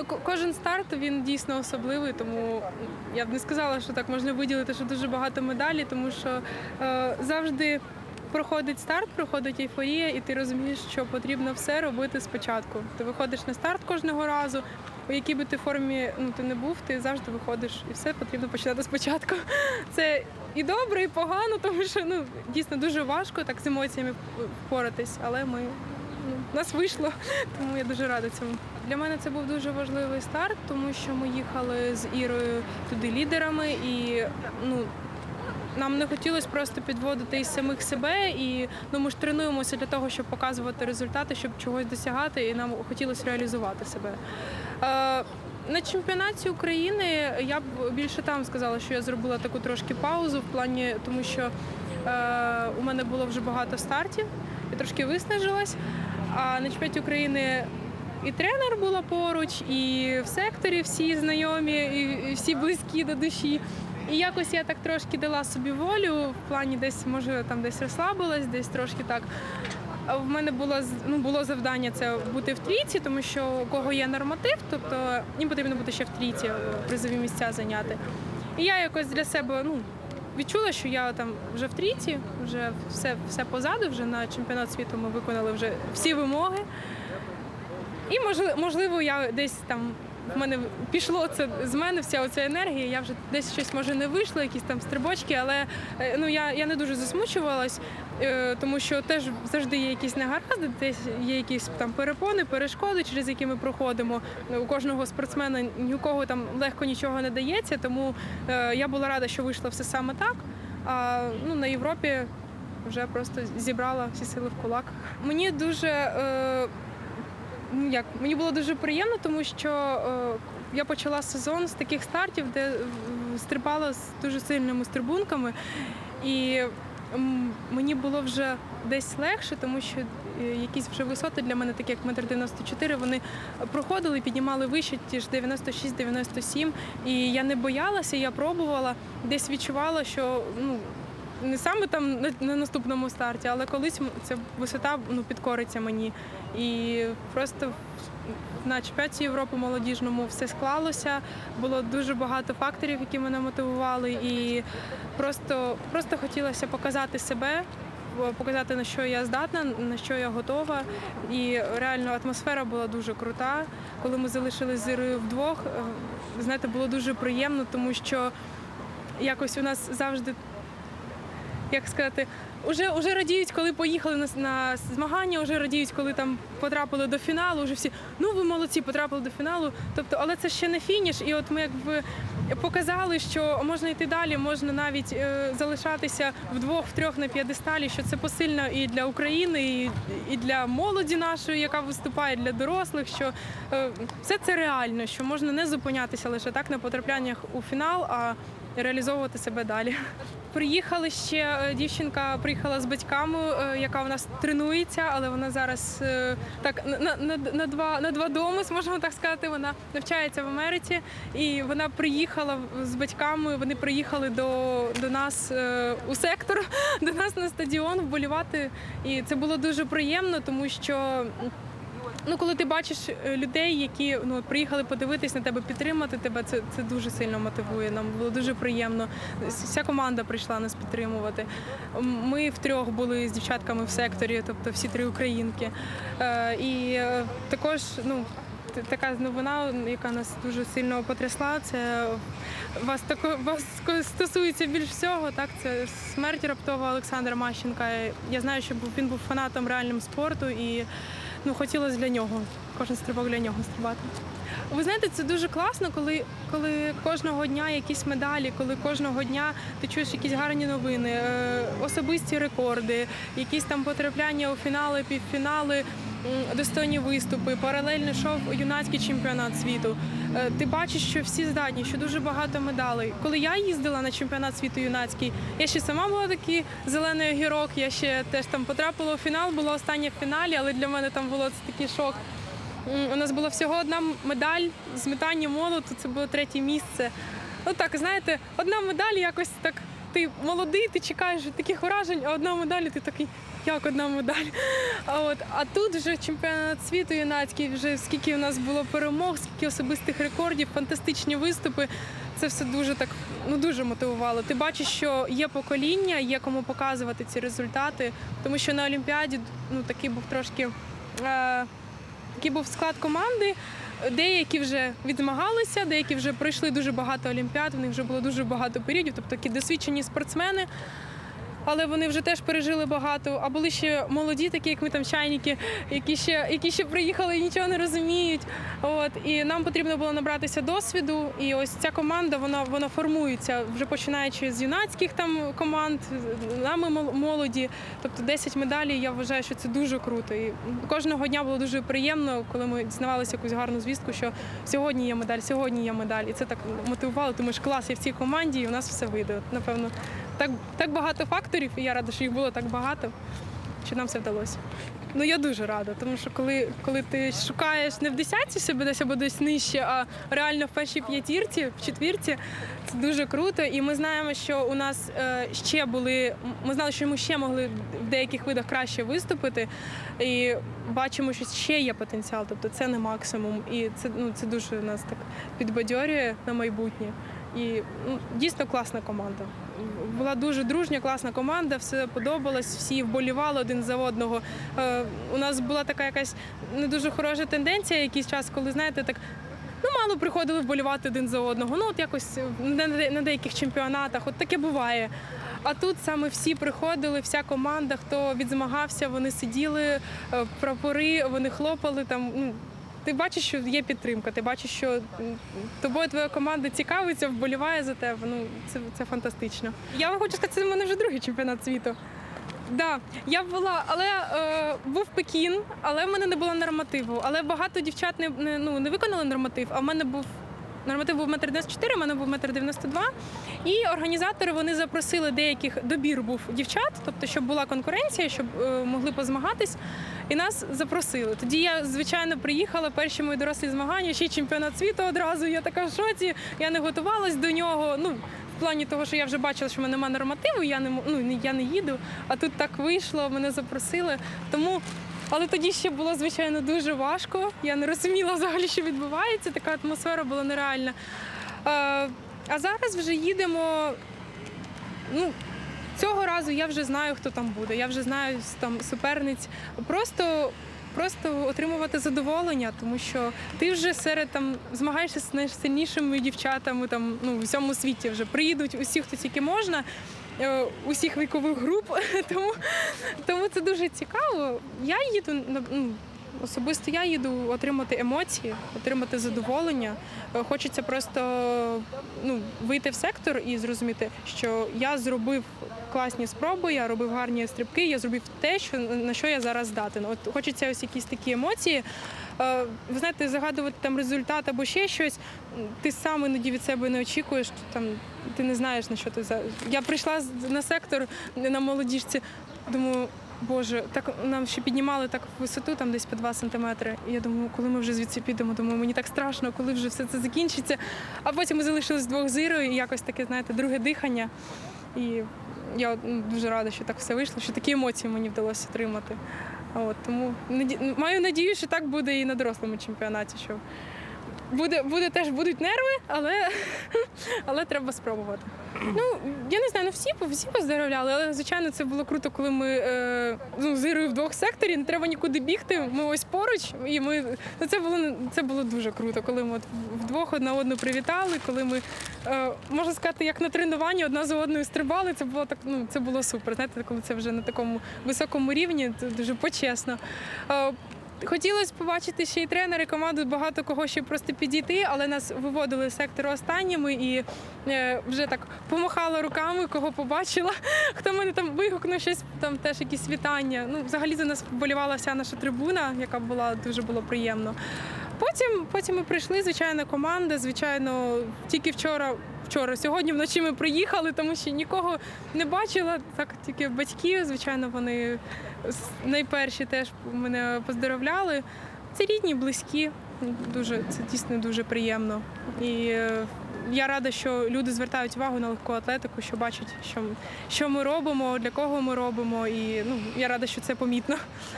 Ну, кожен старт він дійсно особливий, тому я б не сказала, що так можна виділити, що дуже багато медалей, тому що е, завжди проходить старт, проходить ейфорія, і ти розумієш, що потрібно все робити спочатку. Ти виходиш на старт кожного разу. У якій би ти формі ну, ти не був, ти завжди виходиш, і все потрібно починати спочатку. Це і добре, і погано, тому що ну дійсно дуже важко так з емоціями впоратись, але ми у нас вийшло, тому я дуже рада цьому. Для мене це був дуже важливий старт, тому що ми їхали з Ірою туди лідерами, і ну нам не хотілося просто підводити із самих себе. І ну ми ж тренуємося для того, щоб показувати результати, щоб чогось досягати, і нам хотілося реалізувати себе. Е, на чемпіонаті України я б більше там сказала, що я зробила таку трошки паузу в плані, тому що е, у мене було вже багато стартів, я трошки виснажилась. А на чемпіонаті України і тренер була поруч, і в секторі всі знайомі, і всі близькі до душі. І якось я так трошки дала собі волю, в плані десь, може, там десь розслабилась, десь трошки так. В мене було ну, було завдання це бути в трійці, тому що у кого є норматив, тобто їм потрібно бути ще в трійці е, призові місця зайняти. І я якось для себе ну, відчула, що я там вже в трійці, вже все, все позаду, вже на чемпіонат світу ми виконали вже всі вимоги. І можливо, я десь там в мене пішло це з мене вся оця енергія. Я вже десь щось може не вийшло, якісь там стрибочки, але е, ну я, я не дуже засмучувалась, е, тому що теж завжди є якісь негаразди, десь є якісь там перепони, перешкоди, через які ми проходимо. У кожного спортсмена ні у кого там легко нічого не дається, тому е, я була рада, що вийшло все саме так. А ну на Європі вже просто зібрала всі сили в кулак. Мені дуже е, ну, як мені було дуже приємно, тому що е, я почала сезон з таких стартів, де е, стрибала з дуже сильними стрибунками, і мені було вже десь легше, тому що е, якісь вже висоти для мене, такі як метр 94, вони проходили, піднімали вище, ті ж 96-97. І я не боялася, я пробувала, десь відчувала, що ну. Не саме там на, на наступному старті, але колись ця висота ну, підкориться мені. І просто на чемпіонаті Європи молодіжному все склалося. Було дуже багато факторів, які мене мотивували. І просто, просто хотілося показати себе, показати на що я здатна, на що я готова. І реально атмосфера була дуже крута. Коли ми залишились з Ірою вдвох, е, знаєте, було дуже приємно, тому що якось у нас завжди як сказати, уже, уже радіють, коли поїхали на, на змагання, вже радіють, коли там потрапили до фіналу. Вже всі ну ви молодці, потрапили до фіналу. Тобто, але це ще не фініш. І от ми якби показали, що можна йти далі, можна навіть е, залишатися вдвох, втрьох на п'єдесталі, що це посильно і для України, і, і для молоді нашої, яка виступає, для дорослих. Що е, все це реально, що можна не зупинятися лише так на потрапляннях у фінал, а реалізовувати себе далі. Приїхали ще е, дівчинка, приїхала з батьками, е, яка у нас тренується, але вона зараз е, так на, на, на, два на два доми, можемо так сказати. Вона навчається в Америці, і вона приїхала з батьками. Вони приїхали до, до нас у сектор, до нас на стадіон вболівати. І це було дуже приємно, тому що. Ну, коли ти бачиш е, людей, які ну приїхали подивитись на тебе, підтримати тебе, це, це дуже сильно мотивує. Нам було дуже приємно. Вся команда прийшла нас підтримувати. Ми втрьох були з дівчатками в секторі, тобто всі три українки. Е, І е, також, ну. Така новина, яка нас дуже сильно потрясла, це вас тако вас стосується більш всього. Так, це смерть раптова Олександра Мащенка. Я знаю, що він був фанатом реальним спорту і ну, хотілося для нього, кожен стрибок для нього стрибати. Ви знаєте, це дуже класно, коли, коли кожного дня якісь медалі, коли кожного дня ти чуєш якісь гарні новини, е, особисті рекорди, якісь там потрапляння у фінали, півфінали, достойні виступи, паралельно йшов юнацький чемпіонат світу. Е, Ти бачиш, що всі здатні, що дуже багато медалей. Коли я їздила на чемпіонат світу юнацький, я ще сама була такий зелений огірок, я ще теж там потрапила у фінал, була остання в фіналі, але для мене там було це такий шок. У нас була всього одна медаль з метання молоту, це було третє місце. Ну так, знаєте, одна медаль якось так ти молодий, ти чекаєш таких вражень, а одна медаль, ти такий, як одна медаль. А от а тут вже чемпіонат світу юнацький, вже скільки у нас було перемог, скільки особистих рекордів, фантастичні виступи. Це все дуже так ну дуже мотивувало. Ти бачиш, що є покоління, є кому показувати ці результати, тому що на Олімпіаді ну такий був трошки. Е, такий був склад команди. Деякі вже відмагалися, деякі вже пройшли дуже багато олімпіад, в них вже було дуже багато періодів, тобто такі досвідчені спортсмени. Але вони вже теж пережили багато. А були ще молоді, такі як ми там чайники, які ще, які ще приїхали і нічого не розуміють. От і нам потрібно було набратися досвіду. І ось ця команда вона вона формується вже починаючи з юнацьких там команд, нами мол- молоді. Тобто 10 медалей. Я вважаю, що це дуже круто. І кожного дня було дуже приємно, коли ми дізнавалися якусь гарну звістку, що сьогодні є медаль, сьогодні є медаль. І це так мотивувало. Тому що клас, я в цій команді, і у нас все вийде. Напевно, так, так багато факторів, і я рада, що їх було так багато, що нам все вдалося. Ну я дуже рада, тому що коли, коли ти шукаєш не в десятці себе десь або десь нижче, а реально в першій п'ятірці, в четвірці, це дуже круто. І ми знаємо, що у нас е, ще були. Ми знали, що ми ще могли в деяких видах краще виступити. І бачимо, що ще є потенціал, тобто це не максимум. І це ну це дуже нас так підбадьорює на майбутнє. І ну, дійсно класна команда. Була дуже дружня, класна команда, все подобалось, всі вболівали один за одного. Е, у нас була така якась не дуже хороша тенденція, якийсь час, коли знаєте, так. Ну, мало приходили вболівати один за одного. Ну, от якось на, деяких чемпіонатах, от таке буває. А тут саме всі приходили, вся команда, хто відзмагався, вони сиділи, е, прапори, вони хлопали там. Ти бачиш, що є підтримка, ти бачиш, що тобою твоя команда цікавиться, вболіває за тебе. Ну це, це фантастично. Я вам хочу сказати, це в мене вже другий чемпіонат світу. Да, я була, але е, був Пекін, але в мене не було нормативу. Але багато дівчат не, ну, не виконали норматив, а в мене був. Норматив був 1,94 м, у мене був 1,92 м. І організатори вони запросили деяких добір був дівчат, тобто, щоб була конкуренція, щоб е, могли позмагатись. І нас запросили. Тоді я, звичайно, приїхала перші мої дорослі змагання, ще чемпіонат світу одразу. Я така в шоці, я не готувалась до нього. Ну, в плані того, що я вже бачила, що в мене немає нормативу, я не ну, я не їду. А тут так вийшло, мене запросили. Тому. Але тоді ще було звичайно дуже важко. Я не розуміла взагалі, що відбувається. Така атмосфера була нереальна. Е, а зараз вже їдемо. Ну, цього разу я вже знаю, хто там буде. Я вже знаю там суперниць. Просто. Просто отримувати задоволення, тому що ти вже серед там змагаєшся з найсильнішими дівчатами там ну в всьому світі вже приїдуть усі, хто тільки можна, усіх вікових груп. Тому, тому це дуже цікаво. Я їду ну, особисто я їду отримати емоції, отримати задоволення. Е, Хочеться просто ну, вийти в сектор і зрозуміти, що я зробив класні спроби, я робив гарні стрибки, я зробив те, що на що я зараз здатен. От хочеться ось якісь такі емоції. Е, Ви знаєте, загадувати там результат або ще щось. Ти сам іноді від себе не очікуєш. Там ти не знаєш на що ти за. Я прийшла на сектор на молодіжці. Думаю, Боже, так нам ще піднімали так висоту, там десь по 2 сантиметри. І я думаю, коли ми вже звідси підемо, думаю, мені так страшно, коли вже все це закінчиться. А потім ми залишились двох з і якось таке, знаєте, друге дихання. І я дуже рада, що так все вийшло, що такі емоції мені вдалося отримати. От, тому маю надію, що так буде і на дорослому чемпіонаті. Що буде, буде теж будуть нерви, але, але треба спробувати. Ну, я не знаю, ну всі, всі поздоровляли, але звичайно це було круто, коли ми е, ну, з в двох секторі, не треба нікуди бігти. Ми ось поруч, і ми ну, це було це було дуже круто, коли ми от вдвох одна одну привітали, коли ми е, можна сказати, як на тренуванні одна за одною стрибали. Це було так, ну це було супер. Знаєте, коли це вже на такому високому рівні, це дуже почесно. Е, Хотілося побачити ще й тренери, команду, багато кого ще просто підійти, але нас виводили з сектору останніми і е, вже так помахала руками, кого побачила. Хто мене там вигукнув щось, там теж якісь вітання. Ну, взагалі за нас вболівала вся наша трибуна, яка була дуже було приємно. Потім, потім ми прийшли, звичайно, команда. Звичайно, тільки вчора, вчора, сьогодні вночі ми приїхали, тому що нікого не бачила. Так тільки батьки, звичайно, вони найперші теж мене поздоровляли. Це рідні, близькі. Дуже це дійсно дуже приємно. І е, я рада, що люди звертають увагу на легку атлетику, що бачать, що, що ми робимо, для кого ми робимо, і ну я рада, що це помітно.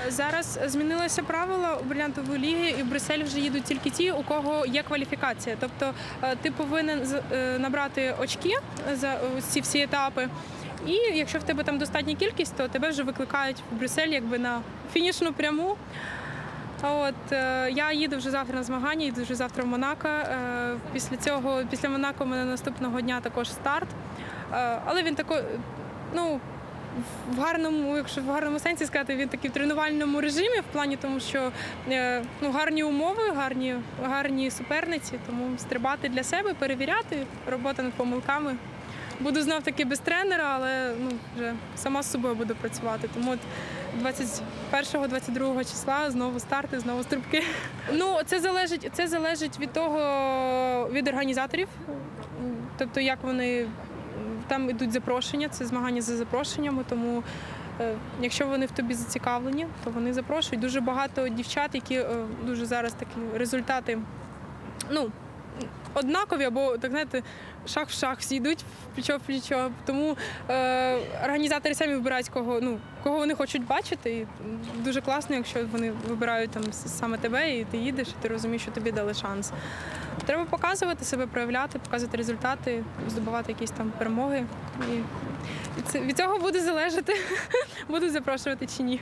Зараз змінилося правило брилянтової ліги, і в Брюссель вже їдуть тільки ті, у кого є кваліфікація. Тобто е, ти повинен е, набрати очки за ці всі етапи. І якщо в тебе там достатня кількість, то тебе вже викликають в Брюссель якби на фінішну пряму. А От е, я їду вже завтра на змагання, їду вже завтра в Монако. Е, після цього, після Монако, у мене наступного дня також старт. Е, але він тако, ну. В гарному, якщо в гарному сенсі сказати, він такий в тренувальному режимі, в плані тому, що ну, гарні умови, гарні, гарні суперниці, тому стрибати для себе, перевіряти, робота над помилками. Буду знов таки без тренера, але ну, вже сама з собою буду працювати. Тому 21-22 числа знову старти, знову стрибки. Ну, це залежить, це залежить від того, від організаторів. Тобто, як вони там йдуть запрошення, це змагання за запрошеннями, тому. е, Якщо вони в тобі зацікавлені, то вони запрошують. Дуже багато дівчат, які е, дуже зараз такі результати ну, однакові, або так знаєте, шаг в шаг всі йдуть плечо в плечо. Тому е, організатори самі вибирають кого, ну, кого вони хочуть бачити. І дуже класно, якщо вони вибирають там саме тебе, і ти їдеш, і ти розумієш, що тобі дали шанс. Треба показувати себе, проявляти, показувати результати, здобувати якісь там перемоги. І, це, від цього буде залежати, будуть запрошувати чи ні.